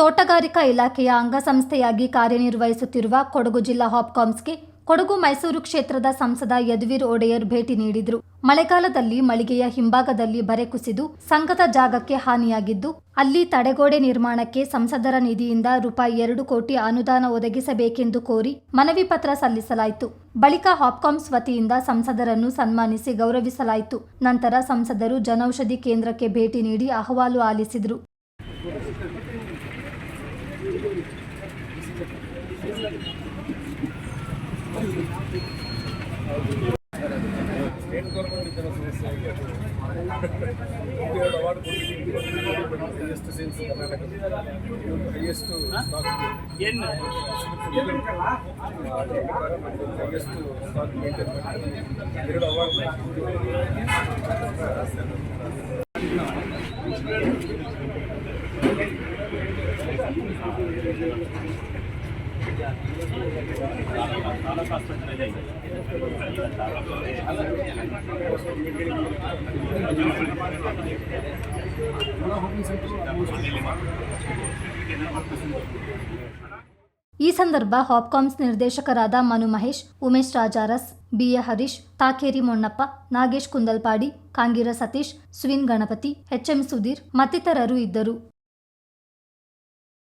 ತೋಟಗಾರಿಕಾ ಇಲಾಖೆಯ ಅಂಗಸಂಸ್ಥೆಯಾಗಿ ಕಾರ್ಯನಿರ್ವಹಿಸುತ್ತಿರುವ ಕೊಡಗು ಜಿಲ್ಲಾ ಹಾಪ್ಕಾಮ್ಸ್ಗೆ ಕೊಡಗು ಮೈಸೂರು ಕ್ಷೇತ್ರದ ಸಂಸದ ಯದುವೀರ್ ಒಡೆಯರ್ ಭೇಟಿ ನೀಡಿದರು. ಮಳೆಗಾಲದಲ್ಲಿ ಮಳಿಗೆಯ ಹಿಂಭಾಗದಲ್ಲಿ ಬರೆ ಕುಸಿದು ಸಂಘದ ಜಾಗಕ್ಕೆ ಹಾನಿಯಾಗಿದ್ದು, ಅಲ್ಲಿ ತಡೆಗೋಡೆ ನಿರ್ಮಾಣಕ್ಕೆ ಸಂಸದರ ನಿಧಿಯಿಂದ ರೂಪಾಯಿ ಎರಡು ಕೋಟಿ ಅನುದಾನ ಒದಗಿಸಬೇಕೆಂದು ಕೋರಿ ಮನವಿ ಪತ್ರ ಸಲ್ಲಿಸಲಾಯಿತು. ಬಳಿಕ ಹಾಪ್ಕಾಮ್ಸ್ ವತಿಯಿಂದ ಸಂಸದರನ್ನು ಸನ್ಮಾನಿಸಿ ಗೌರವಿಸಲಾಯಿತು. ನಂತರ ಸಂಸದರು ಜನೌಷಧಿ ಕೇಂದ್ರಕ್ಕೆ ಭೇಟಿ ನೀಡಿ ಅಹವಾಲು ಆಲಿಸಿದರು. ಸ್ಟೇಟ್ ಗೌರ್ಮೆಂಟ್ ಇದರ ಸಮಸ್ಯೆ ಆಗಿ ಎರಡು ಅವಾರ್ಡ್ ಕೊಟ್ಟಿದ್ದೀವಿ ಹೈಯೆಸ್ಟ್ ಸ್ಟಾಕ್ ಸ್ಟಾಕ್ ಎರಡು ಅವಾರ್ಡ್ ಈ ಸಂದರ್ಭ ಹಾಪ್ಕಾಮ್ಸ್ ನಿರ್ದೇಶಕರಾದ ಮನು ಮಹೇಶ್, ಉಮೇಶ್ ರಾಜಾರಸ್ ಬಿಎ ಹರೀಶ್, ತಾಕೇರಿ ಮೊಣ್ಣಪ್ಪ, ನಾಗೇಶ್ ಕುಂದಲ್ಪಾಡಿ, ಕಾಂಗಿರ ಸತೀಶ್, ಸ್ವಿನ್ ಗಣಪತಿ ಎಚ್ಎಂ ಸುಧೀರ್ ಮತ್ತಿತರರು ಇದ್ದರು.